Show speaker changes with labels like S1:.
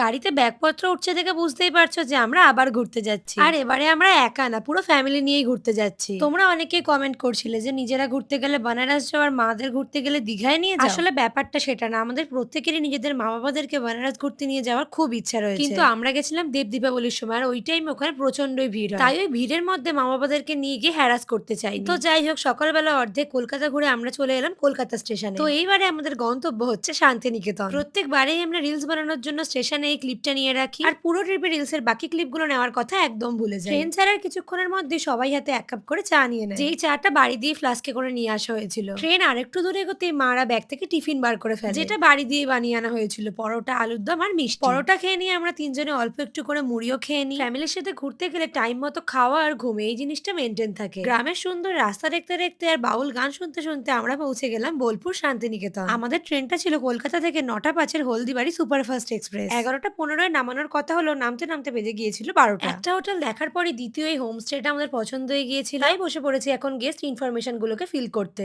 S1: গাড়িতে ব্যাগপত্র উঠছে দেখে বুঝতেই পারছ যে আমরা আবার ঘুরতে যাচ্ছি। আর এবারে আমরা একা না পুরো ফ্যামিলি নিয়েই ঘুরতে যাচ্ছি। তোমরা অনেকেই কমেন্ট করছিলে যে নিজেরা ঘুরতে গেলে বানারস যাও আর মাদের ঘুরতে গেলে দীঘায় নিয়ে যাও। আসলে ব্যাপারটা সেটা না আমাদের প্রত্যেকেরই নিজেদের মা বাবাদেরকে বানারস ঘুরতে নিয়ে যাওয়ার খুব ইচ্ছা রয়েছে। কিন্তু আমরা গেছিলাম দেব দীপাবলির সময় আর ওই টাইম ওখানে প্রচন্ডই ভিড় তাই ওই ভিড়ের মধ্যে মা বাবাদেরকে নিয়ে গিয়ে হ্যারাস করতে চাই তো যাই হোক সকালবেলা অর্ধেক কলকাতা ঘুরে আমরা চলে এলাম কলকাতা স্টেশনে তো এইবারে আমাদের গন্তব্য হচ্ছে শান্তিনিকেতন। প্রত্যেকবারেই আমরা রিলস বানানোর জন্য স্টেশনে এই ক্লিপটা নিয়ে রাখি। আর পুরো ট্রিপে রিলস এর বাকি ক্লিপগুলো নেওয়ার কথা একদম ভুলে যাই। ট্রেন ছাড়ার কিছুক্ষণের মধ্যে সবাই হাতে এক কাপ করে চা নিয়ে নেয়। যেই চাটা বাড়ি দিয়ে ফ্লাস্কে করে নিয়ে আসা হয়েছিল। ট্রেন আরেকটু দূরে এগোতে মারা ব্যাগ থেকে টিফিন বার করে ফেলে। যেটা বাড়ি দিয়ে বানিয়ে আনা হয়েছিল পরোটা আলুর দম আর মিষ্টি। পরোটা খেয়ে নিয়ে আমরা তিনজনে অল্প একটু করে মুড়িও খেয়ে নিই। ফ্যামিলির সাথে ঘুরতে গেলে টাইম মতো খাওয়া আর ঘুম এই জিনিসটা মেনটেন থাকে। গ্রামের সুন্দর রাস্তা দেখতে দেখতে আর বাউল গান শুনতে শুনতে আমরা পৌঁছে গেলাম বোলপুর শান্তিনিকেতন। আমাদের ট্রেনটা ছিল কলকাতা থেকে নটা পাঁচের হলদিবাড়ি সুপারফাস্ট এক্সপ্রেস। এগারোটা পনেরোয় নামানোর কথা হলো, নামতে নামতে বেজে গিয়েছিল বারোটা। একটা হোটেল দেখার পরে দ্বিতীয় এই হোমস্টেটা আমাদের পছন্দ হয়ে গিয়েছিল। তাই বসে পড়েছি এখন গেস্ট ইনফরমেশন গুলোকে ফিল করতে।